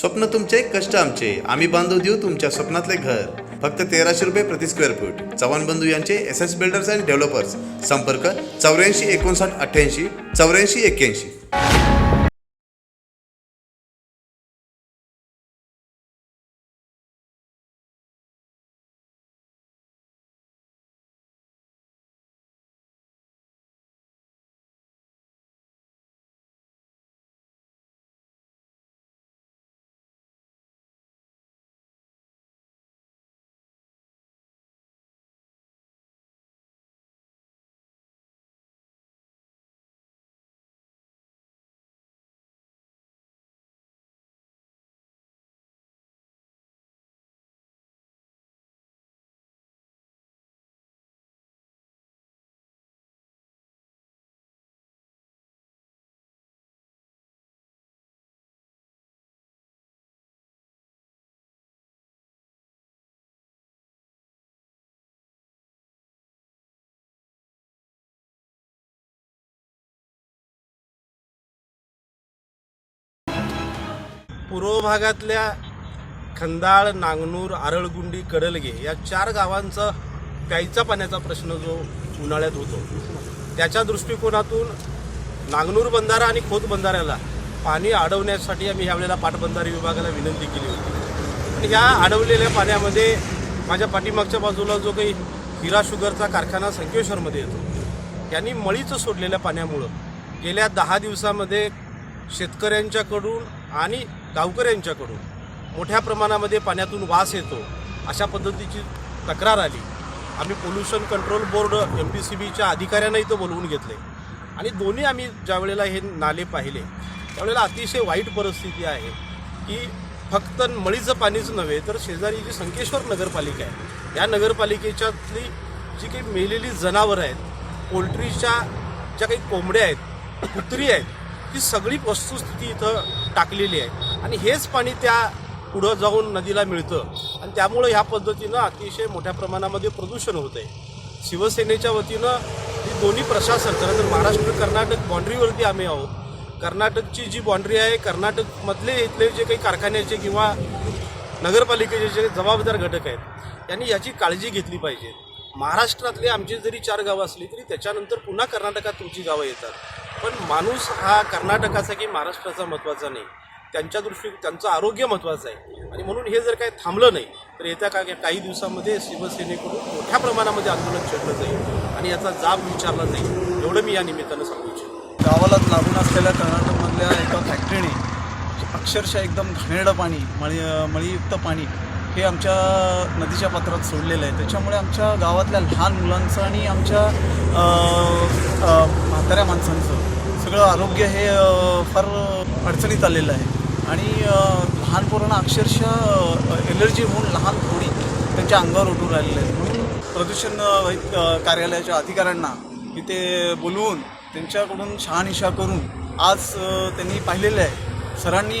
स्वप्न तुमचे कष्ट आमचे. आम्ही बांधू देऊ तुमच्या स्वप्नातले घर. फक्त तेराशे रुपये प्रति स्क्वेअर फूट चव्हाण बंधू यांचे S S builders and developers संपर्क चौऱ्याऐंशी एकोणसाठ अठ्ठ्याऐंशी चौऱ्याऐंशी एक्क्याऐंशी. पूर्व भागातल्या खंदाळ नांगनूर आरळगुंडी कडलगे या चार गावांचा प्यायचा पाण्याचा प्रश्न जो उन्हाळ्यात होतो त्याच्या दृष्टिकोनातून नांगनूर बंधारा आणि खोत बंधाऱ्याला पाणी अडवण्यासाठी आम्ही यावेळेला पाटबंधारे विभागाला विनंती केली होती. आणि ह्या अडवलेल्या पाण्यामध्ये माझ्या पाठीमागच्या बाजूला जो काही हिरा शुगरचा कारखाना संकेश्वरमध्ये येतो यांनी मळीचं सोडलेल्या पाण्यामुळं गेल्या दहा दिवसामध्ये शेतकऱ्यांच्याकडून आणि गावकऱ्यांच्याकडून मोठ्या प्रमाणामध्ये पाण्यातून वास येतो अशा पद्धतीची तक्रार आली. आम्ही pollution control board M P C बीच्या अधिकाऱ्यांना इथं बोलवून घेतले. आणि दोन्ही आम्ही ज्या वेळेला हे नाले पाहिले त्यावेळेला अतिशय वाईट परिस्थिती आहे की फक्त मळीचं पाणीच नव्हे तर शेजारी जी संकेश्वर नगरपालिका आहे या नगरपालिकेच्यातली जी काही मेलेली जनावरं आहेत पोल्ट्रीच्या ज्या काही कोंबड्या आहेत कुत्री आहेत ती सगळी वस्तुस्थिती इथं टाकलेली आहे. आणि हेच पाणी त्या पुढं जाऊन नदीला मिळतं. आणि त्यामुळं ह्या पद्धतीनं अतिशय मोठ्या प्रमाणामध्ये प्रदूषण होत आहे शिवसेनेच्या वतीनं ही दोन्ही प्रशासन खरं तर महाराष्ट्र कर्नाटक बाँड्रीवरती आम्ही आहोत. कर्नाटकची जी बाँड्री आहे कर्नाटकमधले इथले जे काही कारखान्याचे किंवा नगरपालिकेचे जे जबाबदार घटक आहेत यांनी याची काळजी घेतली पाहिजे. महाराष्ट्रातले आमची जरी चार गावं असली तरी त्याच्यानंतर पुन्हा कर्नाटकात तुमची गावं येतात. पण माणूस हा कर्नाटकाचा की महाराष्ट्राचा महत्त्वाचा नाही. त्यांच्या दृष्टी त्यांचं आरोग्य महत्त्वाचं आहे. आणि म्हणून हे जर काही थांबलं नाही तर येत्या का काही दिवसामध्ये शिवसेनेकडून मोठ्या प्रमाणामध्ये आंदोलन छेडलं जाईल. आणि याचा जाब विचारला जाईल. एवढं मी या निमित्तानं सांगू इच्छितो. गावालाच लागून असलेल्या कर्नाटकमधल्या एका फॅक्टरीने अक्षरशः एकदम घाणेरडं पाणी मळी मळीयुक्त पाणी हे आमच्या नदीच्या पात्रात सोडलेलं आहे. त्याच्यामुळे आमच्या गावातल्या लहान मुलांचं आणि आमच्या म्हाताऱ्या माणसांचं सगळं आरोग्य हे फार अडचणीत आलेलं आहे. आणि लहान पोरांना अक्षरशः एलर्जी होऊन लहान थोडी त्यांच्या अंगावर उठून राहिलेलं आहे म्हणून प्रदूषण कार्यालयाच्या अधिकाऱ्यांना इथे बोलवून त्यांच्याकडून शहानिशा करून आज त्यांनी पाहिलेलं आहे. सरांनी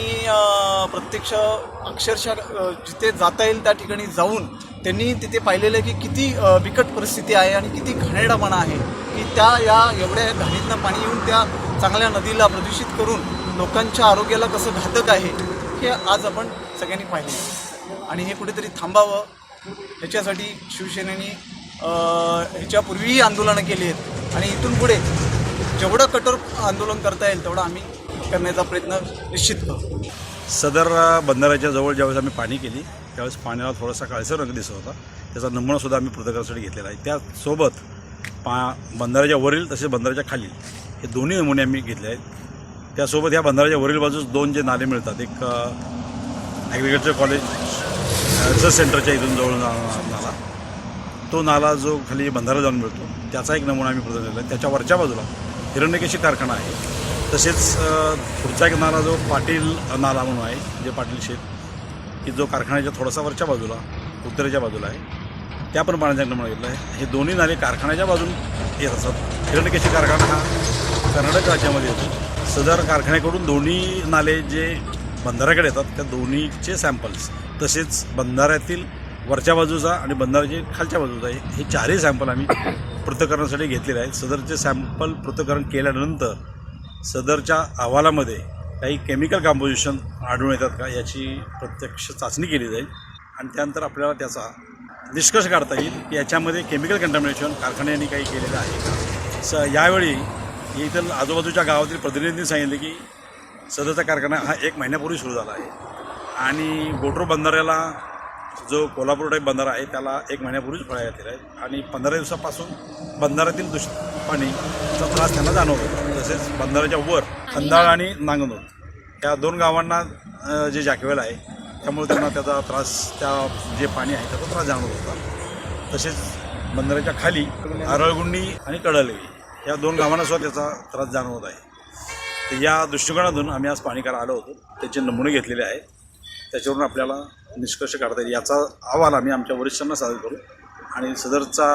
प्रत्यक्ष अक्षरशः जिथे जाता येईल त्या ठिकाणी जाऊन त्यांनी तिथे पाहिलेलं आहे की किती बिकट परिस्थिती आहे आणि किती घाणेरडापणा आहे की त्या या एवढ्या घाणीतनं पाणी येऊन त्या चांगल्या नदीला प्रदूषित करून लोकांच्या आरोग्याला कसं घातक आहे हे आज आपण सगळ्यांनी पाहिले आणि हे कुठेतरी थांबावं. ह्याच्यासाठी शिवसेनेने ह्याच्यापूर्वीही आंदोलनं केली आहेत. आणि इथून पुढे जेवढं कठोर आंदोलन करता येईल तेवढं आम्ही करण्याचा प्रयत्न निश्चित करू. सदर बंधाऱ्याच्या जवळ ज्यावेळेस आम्ही पाणी केली त्यावेळेस पाण्याला थोडासा काळसर रंग दिसत होता. त्याचा नमुनासुद्धा आम्ही पृथकासाठी घेतलेला आहे. त्यासोबत पा बंधाऱ्याच्या वरील तसेच बंधाऱ्याच्या खाली हे दोन्ही नमुने आम्ही घेतले आहेत. त्यासोबत या बंधाऱ्याच्या वरील बाजूस दोन जे नाले मिळतात एक ॲग्रिकल्चर कॉलेज रिसर्च सेंटरच्या इथून जवळ नाला. तो नाला जो खाली बंधारा जाऊन मिळतो त्याचा एक नमुना आम्ही पृथक केला आहे. त्याच्या वरच्या बाजूला हिरण्यकेशी कारखाना आहे. तसेच पुढचा एक नाला जो पाटील नाला म्हणून आहे जे पाटील शेत की जो कारखान्याच्या थोडासा वरच्या बाजूला उत्तरेच्या बाजूला आहे त्या पण पाण्याचा एक घेतला आहे. हे दोन्ही नाले कारखान्याच्या बाजून येत असतात. हिरण्यकेशी कारखाना हा कर्नाटक राज्यामध्ये येतो. सदर कारखान्याकडून दोन्ही नाले जे बंधाऱ्याकडे येतात त्या दोन्हीचे सॅम्पल्स तसेच बंधाऱ्यातील वरच्या बाजूचा आणि बंधाऱ्याचे खालच्या बाजूचा आहे हे चारही सॅम्पल आम्ही पृथ्थकरणासाठी घेतलेले आहेत. सदरचे सॅम्पल पृथ्थकरण केल्यानंतर सदरच्या अहवालामध्ये काही केमिकल कंपोजिशन आढळून येतात का याची प्रत्यक्ष चाचणी केली जाईल आणि त्यानंतर आपल्याला त्याचा निष्कर्ष काढता येईल की याच्यामध्ये केमिकल कंटामिनेशन कारखान्यांनी काही केलेलं आहे का? स यावेळी इथं आजूबाजूच्या गावातील प्रतिनिधींनी सांगितले की सदरचा कारखाना हा एक महिन्यापूर्वी सुरू झाला आहे. आणि गोटरो बंधाऱ्याला जो कोल्हापूर टाईप बंधारा आहे त्याला एक महिन्यापूर्वीच फळ्या घातलेल्या आहे आणि पंधरा दिवसापासून बंधाऱ्यातील दूष पाणीचा त्रास त्यांना जाणवत. होता तसेच बंधाऱ्याच्या वर खंदाळ आणि नांगनूर. या दोन गावांना जे जाकवेल आहे त्यामुळे त्यांना त्याचा त्रास त्या जे पाणी आहे त्याचा त्रास जाणवत होता. तसेच बंधाऱ्याच्या खाली आरळगुंडी आणि कडलगी या दोन गावांना सुद्धा त्याचा त्रास जाणवत आहे. तर या दृष्टिकोनातून आम्ही आज पाणी करायला आलो होतो. त्याचे नमुने घेतलेले आहेत. त्याच्यावरून आपल्याला निष्कर्ष काढता येईल. याचा अहवाल आम्ही आमच्या वरिष्ठांना सादर करू. आणि सदरचा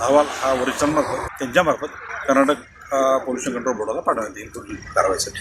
अहवाल हा वरिष्ठांमार्फत त्यांच्यामार्फत कर्नाटक पोल्युशन कंट्रोल बोर्डाला पाठवण्यात येईल पुढील कारवाईसाठी